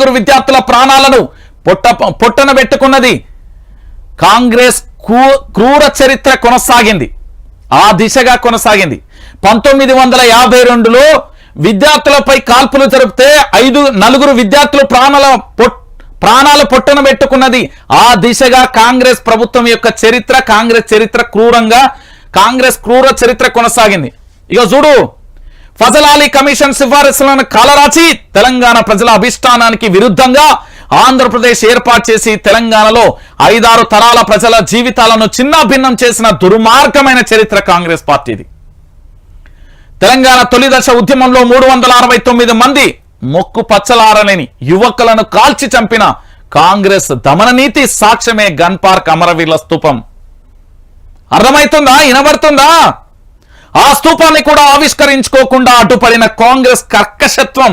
నలుగురు విద్యార్థుల ప్రాణాలను పొట్ట పొట్టన పెట్టుకున్నది కాంగ్రెస్ క్రూర చరిత్ర కొనసాగింది. ఆ దిశగా కొనసాగింది. పంతొమ్మిది వందల యాభై రెండులో విద్యార్థులపై కాల్పులు జరిపితే ఐదు నలుగురు విద్యార్థులు ప్రాణాల పొట్- ప్రాణాల పొట్టన పెట్టుకున్నది. ఆ దిశగా కాంగ్రెస్ ప్రభుత్వం యొక్క చరిత్ర కాంగ్రెస్ చరిత్ర క్రూరంగా కాంగ్రెస్ క్రూర చరిత్ర కొనసాగింది. ఇక చూడు ఫజలాలి కమిషన్ సిఫారసులను కాలరాచి తెలంగాణ ప్రజల అభిష్టానానికి విరుద్ధంగా ఆంధ్రప్రదేశ్ ఏర్పాటు చేసి తెలంగాణలో ఐదారు తరాల ప్రజల జీవితాలను చిన్నాభిన్నం చేసిన దుర్మార్గమైన చరిత్ర కాంగ్రెస్ పార్టీది. తెలంగాణ తొలి దశ ఉద్యమంలో మూడు వందల అరవై తొమ్మిది మంది మొక్కు పచ్చలారలేని యువకులను కాల్చి చంపిన కాంగ్రెస్ దమననీతి సాక్ష్యమే గన్ పార్క్ అమరవీరుల స్థూపం. అర్థమవుతుందా వినబడుతుందా? ఆ స్తూపాన్ని కూడా ఆవిష్కరించుకోకుండా అడ్డుపడిన కాంగ్రెస్ కర్కశత్వం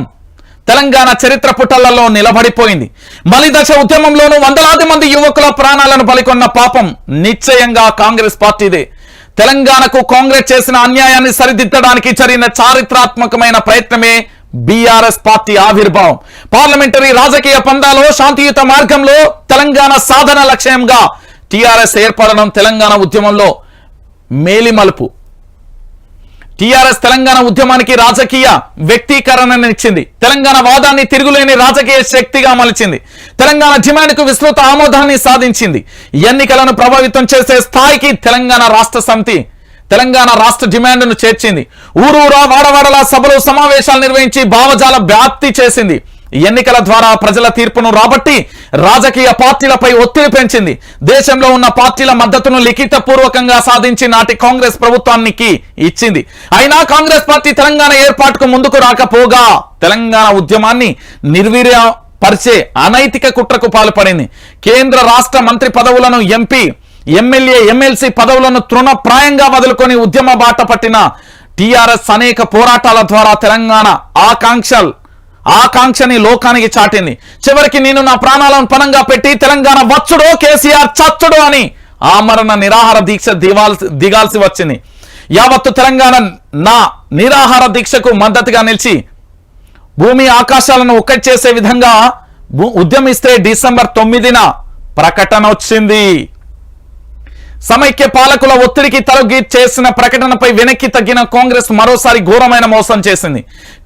తెలంగాణ చరిత్ర పుటలలో నిలబడిపోయింది. మలిదశ ఉద్యమంలోనూ వందలాది మంది యువకుల ప్రాణాలను బలికొన్న పాపం నిశ్చయంగా కాంగ్రెస్ పార్టీదే. తెలంగాణకు కాంగ్రెస్ చేసిన అన్యాయాన్ని సరిదిద్దడానికి జరిగిన చారిత్రాత్మకమైన ప్రయత్నమే బీఆర్ఎస్ పార్టీ ఆవిర్భావం. పార్లమెంటరీ రాజకీయ పందాలో శాంతియుత మార్గంలో తెలంగాణ సాధన లక్ష్యంగా టీఆర్ఎస్ ఏర్పడడం తెలంగాణ ఉద్యమంలో మేలిమలుపు. టిఆర్ఎస్ తెలంగాణ ఉద్యమానికి రాజకీయ వ్యక్తీకరణనిచ్చింది తెలంగాణ వాదాన్ని తిరుగులేని రాజకీయ శక్తిగా మలిచింది. తెలంగాణ డిమాండ్కు విస్తృత ఆమోదాన్ని సాధించింది. ఎన్నికలను ప్రభావితం చేసే స్థాయికి తెలంగాణ రాష్ట్ర సమితి తెలంగాణ రాష్ట్ర డిమాండ్ను చేర్చింది. ఊరూరా వాడవాడల సభలు సమావేశాలు నిర్వహించి భావజాల వ్యాప్తి చేసింది. ఎన్నికల ద్వారా ప్రజల తీర్పును రాబట్టి రాజకీయ పార్టీలపై ఒత్తిడి పెంచింది. దేశంలో ఉన్న పార్టీల మద్దతును లిఖిత పూర్వకంగా సాధించి నాటి కాంగ్రెస్ ప్రభుత్వానికి ఇచ్చింది. అయినా కాంగ్రెస్ పార్టీ తెలంగాణ ఏర్పాటుకు ముందుకు రాకపోగా తెలంగాణ ఉద్యమాన్ని నిర్వీర్య పరిచే అనైతిక కుట్రకు పాల్పడింది. కేంద్ర రాష్ట్ర మంత్రి పదవులను ఎంపీ ఎమ్మెల్యే ఎమ్మెల్సీ పదవులను తృణప్రాయంగా వదులుకొని ఉద్యమ బాట పట్టిన టిఆర్ఎస్ అనేక పోరాటాల ద్వారా తెలంగాణ ఆకాంక్షలు ఆకాంక్షని లోకానికి చాటింది. చివరికి నేను నా ప్రాణాలను పణంగా పెట్టి తెలంగాణ వచ్చుడో కేసీఆర్ చచ్చుడు అని ఆమరణ నిరాహార దీక్ష దివాల్సి దిగాల్సి వచ్చింది. యావత్తు తెలంగాణ నా నిరాహార దీక్షకు మద్దతుగా నిలిచి భూమి ఆకాశాలను ఒక్కటి చేసే విధంగా ఉద్యమిస్తే డిసెంబర్ తొమ్మిదిన ప్రకటన వచ్చింది. సమైక్య పాలకుల ఒత్తిడికి తలొగ్గి చేసిన ప్రకటనపై వెనక్కి తగ్గిన కాంగ్రెస్ మరోసారి ఘోరమైన మోసం చేసింది.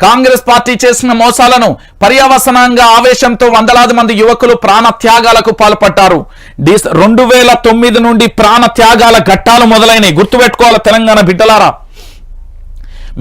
కాంగ్రెస్ పార్టీ చేసిన మోసాలను పర్యవసనంగా ఆవేశంతో వందలాది మంది యువకులు ప్రాణ త్యాగాలకు పాల్పడ్డారు. రెండు వేల తొమ్మిది నుండి ప్రాణ త్యాగాల ఘట్టాలు మొదలైనవి. గుర్తుపెట్టుకోవాలి తెలంగాణ బిడ్డలారా?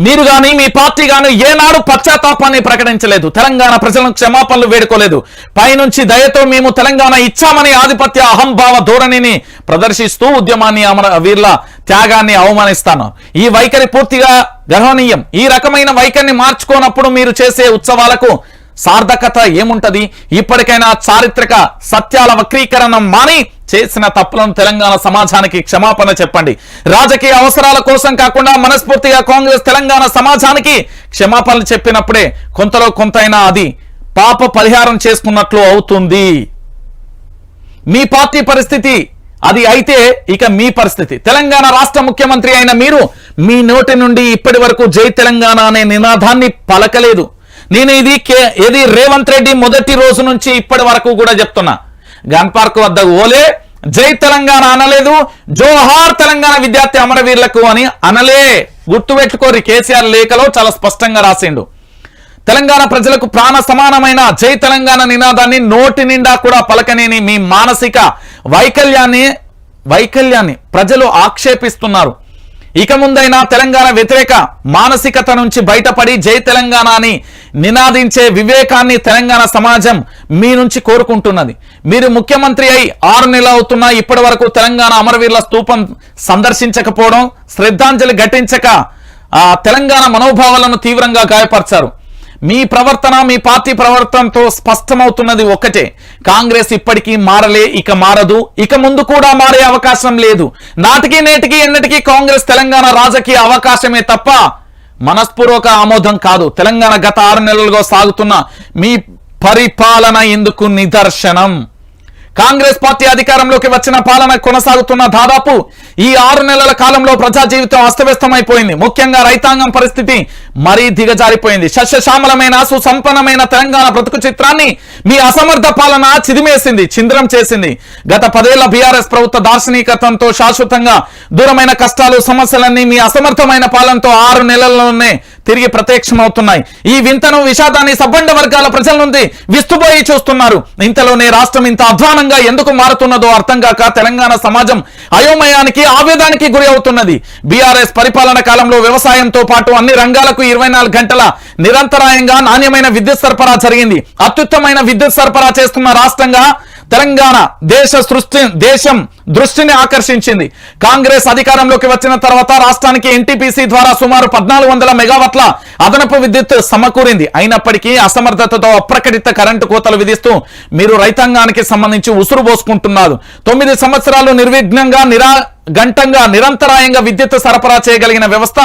మీరు కానీ మీ పార్టీ కానీ ఏనాడు పశ్చాత్తాపాన్ని ప్రకటించలేదు. తెలంగాణ ప్రజలను క్షమాపణలు వేడుకోలేదు. పైనుంచి దయతో మేము తెలంగాణ ఇచ్చామని ఆధిపత్య అహంభావ ధోరణిని ప్రదర్శిస్తూ ఉద్యమాన్ని అమర వీర్ల త్యాగాన్ని అవమానిస్తాను. ఈ వైఖరి పూర్తిగా గర్హనీయం. ఈ రకమైన వైఖరిని మార్చుకోనప్పుడు మీరు చేసే ఉత్సవాలకు సార్థకత ఏముంటది? ఇప్పటికైనా చారిత్రక సత్యాల వక్రీకరణ మాని చేసిన తప్పులను తెలంగాణ సమాజానికి క్షమాపణ చెప్పండి. రాజకీయ అవసరాల కోసం కాకుండా మనస్ఫూర్తిగా కాంగ్రెస్ తెలంగాణ సమాజానికి క్షమాపణలు చెప్పినప్పుడే కొంతలో కొంతైనా అది పాప పరిహారం చేసుకున్నట్లు అవుతుంది. మీ పార్టీ పరిస్థితి అది అయితే ఇక మీ పరిస్థితి. తెలంగాణ రాష్ట్ర ముఖ్యమంత్రి అయిన మీరు మీ నోటి నుండి ఇప్పటి వరకు జై తెలంగాణ అనే నినాదాన్ని పలకలేదు. నేను ఇది కే- ఇది రేవంత్ రెడ్డి మొదటి రోజు నుంచి ఇప్పటి వరకు కూడా చెప్తున్నా. గన్ పార్క్ వద్ద ఓలే జై తెలంగాణ అనలేదు జోహార్ తెలంగాణ విద్యార్థి అమరవీరులకు అని అనలే. గుర్తుపెట్టుకోరి కేసీఆర్ లేఖలో చాలా స్పష్టంగా రాసిండు. తెలంగాణ ప్రజలకు ప్రాణ సమానమైన జై తెలంగాణ నినాదాన్ని నోటి నిండా కూడా పలకనేని మీ మానసిక వైకల్యాన్ని వైకల్యాన్ని ప్రజలు ఆక్షేపిస్తున్నారు. ఇక ముందైనా తెలంగాణ వ్యతిరేక మానసికత నుంచి బయటపడి జై తెలంగాణ అని నినాదించే వివేకాన్ని తెలంగాణ సమాజం మీ నుంచి కోరుకుంటున్నది. మీరు ముఖ్యమంత్రి అయి ఆరు నెలలు అవుతున్నా ఇప్పటి వరకు తెలంగాణ అమరవీరుల స్తూపం సందర్శించకపోవడం శ్రద్ధాంజలి ఘటించక ఆ తెలంగాణ మనోభావాలను తీవ్రంగా గాయపరిచారు. మీ ప్రవర్తన మీ పార్టీ ప్రవర్తనతో స్పష్టమవుతున్నది ఒక్కటే. కాంగ్రెస్ ఇప్పటికీ మారలే ఇక మారదు. ఇక ముందు కూడా మారే అవకాశం లేదు. నాటికి నేటికి ఎన్నటికీ కాంగ్రెస్ తెలంగాణ రాజకీయ అవకాశమే తప్ప మనస్పూర్వక ఆమోదం కాదు. తెలంగాణ గత ఆరు నెలలుగా సాగుతున్న మీ పరిపాలన ఎందుకు నిదర్శనం. కాంగ్రెస్ పార్టీ అధికారంలోకి వచ్చిన పాలన కొనసాగుతున్న దాదాపు ఈ ఆరు నెలల కాలంలో ప్రజా జీవితం అస్తవ్యస్తమైపోయింది. ముఖ్యంగా రైతాంగం పరిస్థితి మరీ దిగజారిపోయింది. సస్యశ్యామలమైన సుసంపన్నమైన తెలంగాణ బ్రతుకు చిత్రాన్ని మీ అసమర్థ పాలన చిదిమేసింది చింద్రం చేసింది. గత పదేళ్ళ బీఆర్ఎస్ ప్రభుత్వ దార్శనికతంతో శాశ్వతంగా దూరమైన కష్టాలు సమస్యలన్నీ మీ అసమర్థమైన పాలనతో ఆరు నెలల్లోనే తిరిగి ప్రత్యక్షమవుతున్నాయి. ఈ వింతను విషాదాన్ని సబ్బండ వర్గాల ప్రజల నుండి విస్తుపోయి చూస్తున్నారు. ఇంతలోనే రాష్ట్రం ఇంత అధ్వానంగా ఎందుకు మారుతున్నదో అర్థం కాక తెలంగాణ సమాజం అయోమయానికి ఆవేదానికి గురి అవుతున్నది. బీఆర్ఎస్ పరిపాలన కాలంలో వ్యవసాయంతో పాటు అన్ని రంగాలకు ఇరవై గంటల నిరంతరాయంగా నాణ్యమైన విద్యుత్ సరఫరా జరిగింది. అత్యుత్తమైన విద్యుత్ సరఫరా చేస్తున్న రాష్ట్రంగా తెలంగాణ దేశ సృష్టి దేశం దృష్టిని ఆకర్షించింది. కాంగ్రెస్ అధికారంలోకి వచ్చిన తర్వాత రాష్ట్రానికి ఎన్టీపీసీ ద్వారా సుమారు పద్నాలుగు వందల మెగావాట్ల అదనపు విద్యుత్ సమకూరింది. అయినప్పటికీ అసమర్థతతో అప్రకటిత కరెంటు కోతలు విధిస్తూ మీరు రైతాంగానికి సంబంధించి ఉసురు పోసుకుంటున్నారు. తొమ్మిది సంవత్సరాలు నిర్విఘ్నంగా నిరా గంటంగా నిరంతరాయంగా విద్యుత్ సరఫరా చేయగలిగిన వ్యవస్థ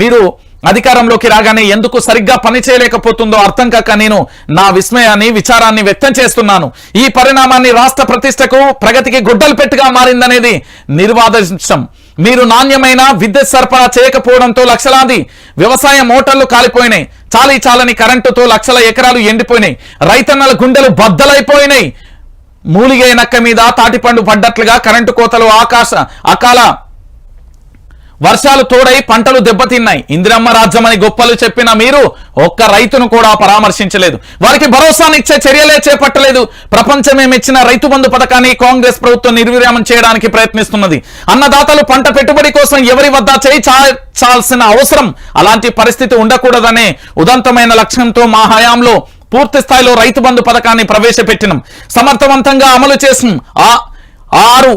మీరు అధికారంలోకి రాగానే ఎందుకు సరిగ్గా పని చేయలేకపోతుందో అర్థం కాక నేను నా విస్మయాన్ని విచారాన్ని వ్యక్తం చేస్తున్నాను. ఈ పరిణామాన్ని రాష్ట్ర ప్రతిష్టకు ప్రగతికి గుడ్డలు పెట్టుగా మారిందనేది నిర్వాదించం మీరు నాణ్యమైన విద్యుత్ సరఫరా చేయకపోవడంతో లక్షలాది వ్యవసాయ మోటార్లు కాలిపోయినాయి. చాలీ చాలని కరెంటుతో లక్షల ఎకరాలు ఎండిపోయినాయి. రైతన్నల గుండెలు బద్దలైపోయినాయి. మూలిగే నక్క మీద తాటిపండు పడ్డట్లుగా కరెంటు కోతలు ఆకాశ అకాల వర్షాలు తోడై పంటలు దెబ్బతిన్నాయి. ఇందిరమ్మ రాజ్యమని గొప్పలు చెప్పిన మీరు ఒక్క రైతును కూడా పరామర్శించలేదు. వారికి భరోసానిచ్చే చర్యలే చేపట్టలేదు. ప్రపంచమే మెచ్చిన రైతు బంధు పథకాన్ని కాంగ్రెస్ ప్రభుత్వం నిర్విరామం చేయడానికి ప్రయత్నిస్తున్నది. అన్నదాతలు పంట పెట్టుబడి కోసం ఎవరి వద్ద చేయి చాల్సిన అవసరం అలాంటి పరిస్థితి ఉండకూడదనే ఉదంతమైన లక్ష్యంతో మా హయాంలో పూర్తి స్థాయిలో రైతు బంధు పథకాన్ని ప్రవేశపెట్టినం. సమర్థవంతంగా అమలు చేసిన ఆ ఆరు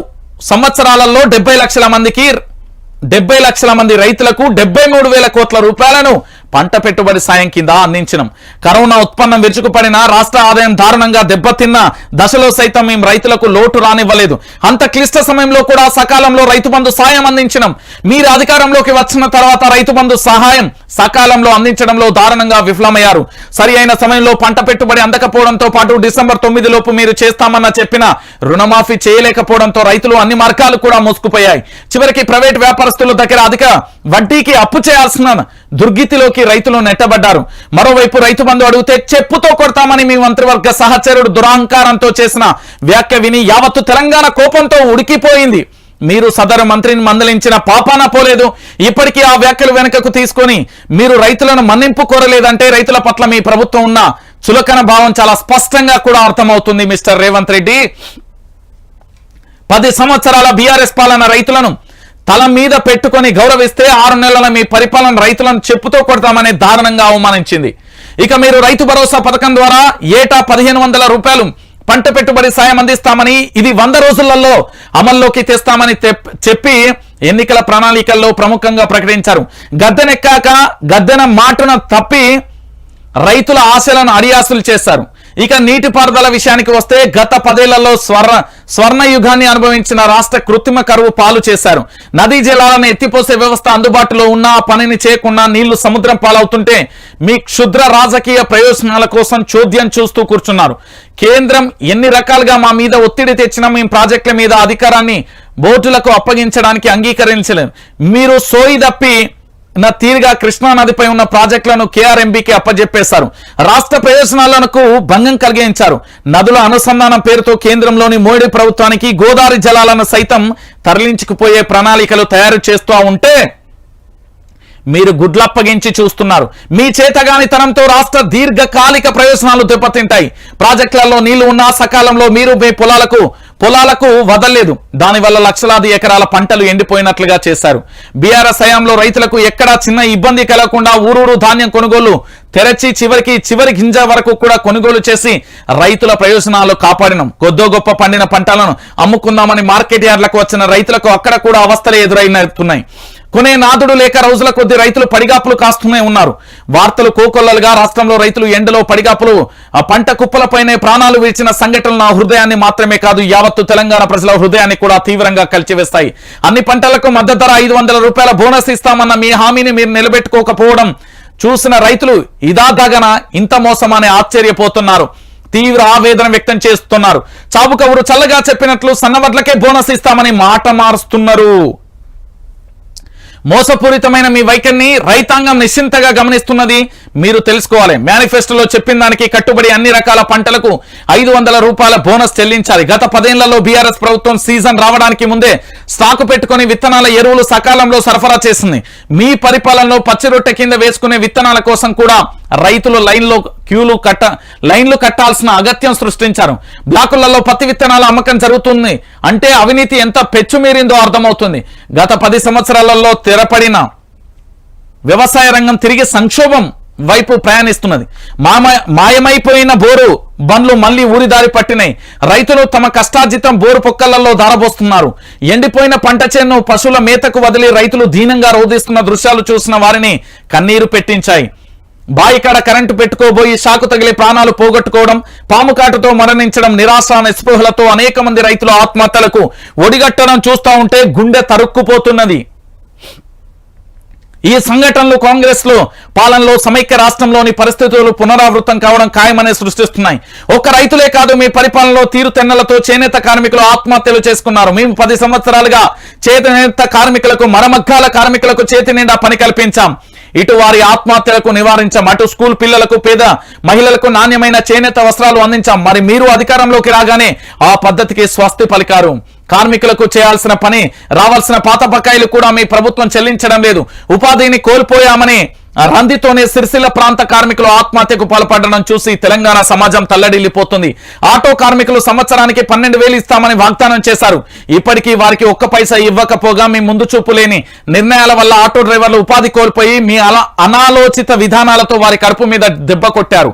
సంవత్సరాలలో డెబ్బై లక్షల మందికి డెబ్బై లక్షల మంది రైతులకు డెబ్బై మూడు వేల కోట్ల రూపాయలను పంట పెట్టుబడి సాయం కింద అందించినం. కరోనా ఉత్పన్నం విరుచుకుపడిన రాష్ట్ర ఆదాయం దారుణంగా దెబ్బతిన్న దశలో సైతం మేము రైతులకు లోటు రానివ్వలేదు. అంత క్లిష్ట సమయంలో కూడా సకాలంలో రైతు బంధు సాయం అందించినాం. మీరు అధికారంలోకి వచ్చిన తర్వాత రైతు బంధు సహాయం సకాలంలో అందించడంలో దారుణంగా విఫలమయ్యారు. సరి అయిన సమయంలో పంట పెట్టుబడి అందకపోవడంతో పాటు డిసెంబర్ తొమ్మిది లోపు మీరు చేస్తామన్న చెప్పిన రుణమాఫీ చేయలేకపోవడంతో రైతులు అన్ని మార్గాలు కూడా మూసుకుపోయాయి. చివరికి ప్రైవేట్ వ్యాపారస్తుల దగ్గర అధిక వడ్డీకి అప్పు చేయాల్సిన దుర్గితిలోకి రైతులు నెట్టబడ్డారు. మరోవైపు రైతు బంధు అడిగితే చెప్పుతో కొడతామని మీ మంత్రివర్గ సహచరుడు దురాంకారంతో చేసిన వ్యాఖ్య విని యావత్తు తెలంగాణ కోపంతో ఉడికిపోయింది. మీరు సదరు మంత్రిని మందలించిన పాపాన పోలేదు. ఇప్పటికీ ఆ వ్యాఖ్యలు వెనుకకు తీసుకొని మీరు రైతులను మన్నింపు కోరలేదంటే రైతుల పట్ల మీ ప్రభుత్వం ఉన్న చులకన భావం చాలా స్పష్టంగా కూడా అర్థమవుతుంది మిస్టర్ రేవంత్ రెడ్డి. పది సంవత్సరాల బీఆర్ఎస్ పాలన రైతులను తల మీద పెట్టుకొని గౌరవిస్తే ఆరు నెలల మీ పరిపాలన రైతులను చెప్పుతో కొడతామని దారుణంగా అవమానించింది. ఇక మీరు రైతు భరోసా పథకం ద్వారా ఏటా పదిహేను వందల రూపాయలు పంట పెట్టుబడి సాయం అందిస్తామని ఇది వంద రోజులలో అమల్లోకి తెస్తామని చెప్పి ఎన్నికల ప్రణాళికల్లో ప్రముఖంగా ప్రకటించారు. గద్దెనెక్కాక గద్దెన మాటను తప్పి రైతుల ఆశలను అడియాసులు చేశారు. ఇక నీటిపారుదల విషయానికి వస్తే గత పదేళ్ళలో స్వర్ణ స్వర్ణ యుగాన్ని అనుభవించిన రాష్ట్ర కృత్రిమ కరువు పాలు చేశారు. నదీ జలాలను ఎత్తిపోసే వ్యవస్థ అందుబాటులో ఉన్న పనిని చేయకుండా నీళ్ళు సముద్రం పాలవుతుంటే మీ క్షుద్ర రాజకీయ ప్రయోజనాల కోసం చోద్యం చూస్తూ కూర్చున్నారు. కేంద్రం ఎన్ని రకాలుగా మా మీద ఒత్తిడి తెచ్చినా మేము ప్రాజెక్టుల మీద అధికారాన్ని బోర్డులకు అప్పగించడానికి అంగీకరించలేదు. మీరు సోయి తప్పి నా తీరుగా కృష్ణా నదిపై ఉన్న ప్రాజెక్టులను కేఆర్ఎంబీకి అప్పజెప్పేశారు. రాష్ట్ర ప్రయోజనాలకు భంగం కలిగించారు. నదుల అనుసంధానం పేరుతో కేంద్రంలోని మోడీ ప్రభుత్వానికి గోదావరి జలాలను సైతం తరలించుకుపోయే ప్రణాళికలు తయారు చేస్తూ ఉంటే మీరు గుడ్లప్పగించి చూస్తున్నారు. మీ చేతగానితనంతో రాష్ట్ర దీర్ఘకాలిక ప్రయోజనాలు దెబ్బతింటాయి. ప్రాజెక్టులలో నీళ్ళు ఉన్నా సకాలంలో మీరు మీ పొలాలకు పొలాలకు వదలలేదు. దానివల్ల లక్షలాది ఎకరాల పంటలు ఎండిపోయినట్లుగా చేశారు. బీఆర్ఎస్ హయాంలో రైతులకు ఎక్కడా చిన్న ఇబ్బంది కలగకుండా ఊరూరు ధాన్యం కొనుగోలు తెరచి చివరికి చివరి గింజ వరకు కూడా కొనుగోలు చేసి రైతుల ప్రయోజనాలు కాపాడినం. కొద్దో గొప్ప పండిన పంటలను అమ్ముకుందామని మార్కెట్ యార్డ్లకు వచ్చిన రైతులకు అక్కడ కూడా అవస్థలు ఎదురైనట్టున్నాయి కొనే నాదుడు లేక రోజుల కొద్ది రైతులు పడిగాపులు కాస్తూనే ఉన్నారు. వార్తలు కోకొల్లలుగా రాష్ట్రంలో రైతులు ఎండలో పడిగాపులు. పంట కుప్పలపైనే ప్రాణాలు విడిచిన సంఘటనలు నా హృదయాన్ని మాత్రమే కాదు యావత్తు తెలంగాణ ప్రజల హృదయాన్ని కూడా తీవ్రంగా కలిచివేస్తాయి. అన్ని పంటలకు మద్దతు ధర ఐదు రూపాయల బోనస్ ఇస్తామన్న మీ హామీని మీరు నిలబెట్టుకోకపోవడం చూసిన రైతులు ఇదా దగన ఇంత మోసమని ఆశ్చర్యపోతున్నారు. తీవ్ర ఆవేదన వ్యక్తం చేస్తున్నారు. చావు చల్లగా చెప్పినట్లు సన్నవడ్లకే బోనస్ ఇస్తామని మాట మారుస్తున్నారు. మోసపూరితమైన మీ వైఖరిని రైతాంగం నిశ్చింతగా గమనిస్తున్నది. మీరు తెలుసుకోవాలి. మేనిఫెస్టోలో చెప్పిన దానికి కట్టుబడి అన్ని రకాల పంటలకు ఐదు వందల రూపాయల బోనస్ చెల్లించాలి. గత పదేళ్ళలో బీఆర్ఎస్ ప్రభుత్వం సీజన్ రావడానికి ముందే స్టాకు పెట్టుకుని విత్తనాల ఎరువులు సకాలంలో సరఫరా చేసింది. మీ పరిపాలనలో పచ్చి రొట్టె కింద వేసుకునే విత్తనాల కోసం కూడా రైతులు లైన్లో క్యూలు కట్ట లైన్లు కట్టాల్సిన అగత్యం సృష్టించారు. బ్లాకులలో పత్తి విత్తనాల అమ్మకం జరుగుతుంది. అంటే అవినీతి ఎంత పెచ్చుమీరిందో అర్థమవుతుంది. గత పది సంవత్సరాలలో తెరపడిన వ్యవసాయ రంగం తిరిగి సంక్షోభం వైపు ప్రయాణిస్తున్నది. మామ మాయమైపోయిన బోరు బండ్లు మళ్ళీ ఊరిదారి పట్టినాయి. రైతులు తమ కష్టార్జితం బోరు పొక్కలలో దారబోస్తున్నారు. ఎండిపోయిన పంట చేను పశువుల మేతకు వదిలి రైతులు దీనంగా రోధిస్తున్న దృశ్యాలు చూసిన వారిని కన్నీరు పెట్టించాయి. బాయికాడ కరెంటు పెట్టుకోబోయి షాకు తగిలి ప్రాణాలు పోగొట్టుకోవడం పాము కాటుతో మరణించడం నిరాశ నిస్పృహలతో అనేక మంది రైతుల ఆత్మహత్యలకు ఒడిగట్టడం చూస్తూ ఉంటే గుండె తరుక్కుపోతున్నది. ఈ సంఘటనలు కాంగ్రెస్లో పాలనలో సమైక్య రాష్ట్రంలోని పరిస్థితులు పునరావృతం కావడం ఖాయమనే సృష్టిస్తున్నాయి. ఒక్క రైతులే కాదు మీ పరిపాలనలో తీరుతెన్నలతో చేనేత కార్మికులు ఆత్మహత్యలు చేసుకున్నారు. మేము పది సంవత్సరాలుగా చేనేత కార్మికులకు మరమగ్గాల కార్మికులకు చేతి నిండా పని కల్పించాం. ఇటు వారి ఆత్మహత్యలకు నివారించాం. అటు స్కూల్ పిల్లలకు పేద మహిళలకు నాణ్యమైన చేనేత వస్త్రాలు అందించాం. మరి మీరు అధికారంలోకి రాగానే ఆ పద్ధతికి స్వస్తి పలికారు. కార్మికులకు చేయాల్సిన పని రావాల్సిన పాత బకాయిలు కూడా మీ ప్రభుత్వం చెల్లించడం లేదు. ఉపాధిని కోల్పోయామని రందితోనే సిరిసిల్ల ప్రాంత కార్మికులు ఆత్మహత్యకు పాల్పడడం చూసి తెలంగాణ సమాజం తల్లడిల్లిపోతుంది. ఆటో కార్మికులు సంవత్సరానికి పన్నెండు వేలు ఇస్తామని వాగ్దానం చేశారు. ఇప్పటికీ వారికి ఒక్క పైసా ఇవ్వకపోగా మీ ముందు చూపు లేని నిర్ణయాల వల్ల ఆటో డ్రైవర్లు ఉపాధి కోల్పోయి మీ అలా అనాలోచిత విధానాలతో వారి కడుపు మీద దెబ్బ కొట్టారు.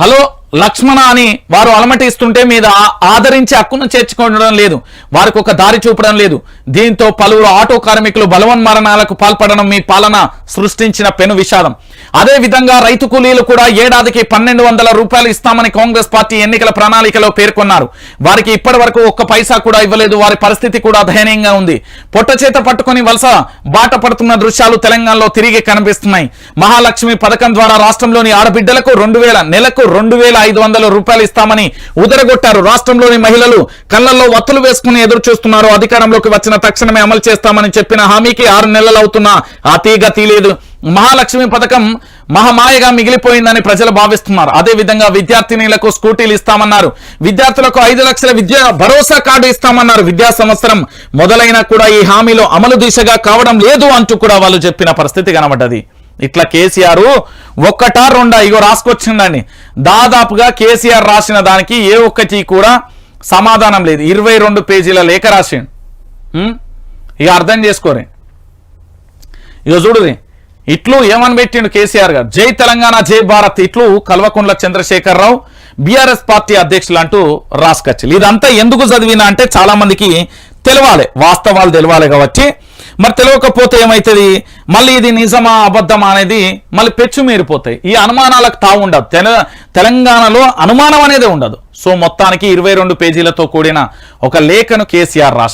హలో? లక్ష్మణ అని వారు అలమటిస్తుంటే మీద ఆదరించి హక్కును చేర్చుకోవడం లేదు. వారికి ఒక దారి చూపడం లేదు. దీంతో పలువురు ఆటో కార్మికులు బలవన్మరణాలకు పాల్పడడం మీ పాలన సృష్టించిన పెను విషాదం. అదే విధంగా రైతు కూలీలు కూడా ఏడాదికి పన్నెండు వందల రూపాయలు ఇస్తామని కాంగ్రెస్ పార్టీ ఎన్నికల ప్రణాళికలో పేర్కొన్నారు. వారికి ఇప్పటి వరకు ఒక్క పైసా కూడా ఇవ్వలేదు. వారి పరిస్థితి కూడా దయనీయంగా ఉంది. పొట్ట చేత పట్టుకొని వలస బాట పడుతున్న దృశ్యాలు తెలంగాణలో తిరిగి కనిపిస్తున్నాయి. మహాలక్ష్మి పథకం ద్వారా రాష్ట్రంలోని ఆడబిడ్డలకు రెండు వేల నెలకు రెండు వేల ఐదు వందల రూపాయలు ఇస్తామని ఉదరగొట్టారు. రాష్ట్రంలోని మహిళలు కళ్ళల్లో వత్తులు వేసుకుని ఎదురు చూస్తున్నారు. అధికారంలోకి వచ్చిన తక్షణమే అమలు చేస్తామని చెప్పిన హామీకి ఆరు నెలలు అవుతున్నా ఆ తీగ తీలేదు మహాలక్ష్మి పథకం మహామాయగా మిగిలిపోయిందని ప్రజలు భావిస్తున్నారు. అదే విధంగా విద్యార్థినీలకు స్కూటీలు ఇస్తామన్నారు. విద్యార్థులకు ఐదు లక్షల విద్యా భరోసా కార్డు ఇస్తామన్నారు. విద్యా సంవత్సరం మొదలైనా కూడా ఈ హామీలో అమలు దిశగా కావడం లేదు అంటూ కూడా వాళ్ళు చెప్పిన పరిస్థితి కనబడ్డది. ఇట్లా కేసీఆర్ ఒక్కటా రెండా ఇగో రాసుకొచ్చిండండి. దాదాపుగా కేసీఆర్ రాసిన దానికి ఏ ఒక్కటి కూడా సమాధానం లేదు. ఇరవై రెండు పేజీల లేఖ రాసిండు. ఇక అర్థం చేసుకోరే. ఇక చూడురి ఇట్లు ఏమని పెట్టిండు కేసీఆర్ గారు? జై తెలంగాణ జై భారత్ ఇట్లు కల్వకుండ్ల చంద్రశేఖరరావు బీఆర్ఎస్ పార్టీ అధ్యక్షులు అంటూ రాసుకొచ్చి ఇదంతా ఎందుకు చదివినా అంటే చాలా మందికి తెలవాలి వాస్తవాలు తెలవాలి కాబట్టి. మరి తెలియకపోతే ఏమవుతుంది మళ్ళీ ఇది నిజమా అబద్ధమా అనేది మళ్ళీ పెచ్చు మీరిపోతాయి. ఈ అనుమానాలకు తావు ఉండదు. తెల- తెలంగాణలో అనుమానం అనేది ఉండదు. సో మొత్తానికి ఇరవై రెండు పేజీలతో కూడిన ఒక లేఖను కేసీఆర్ రాసి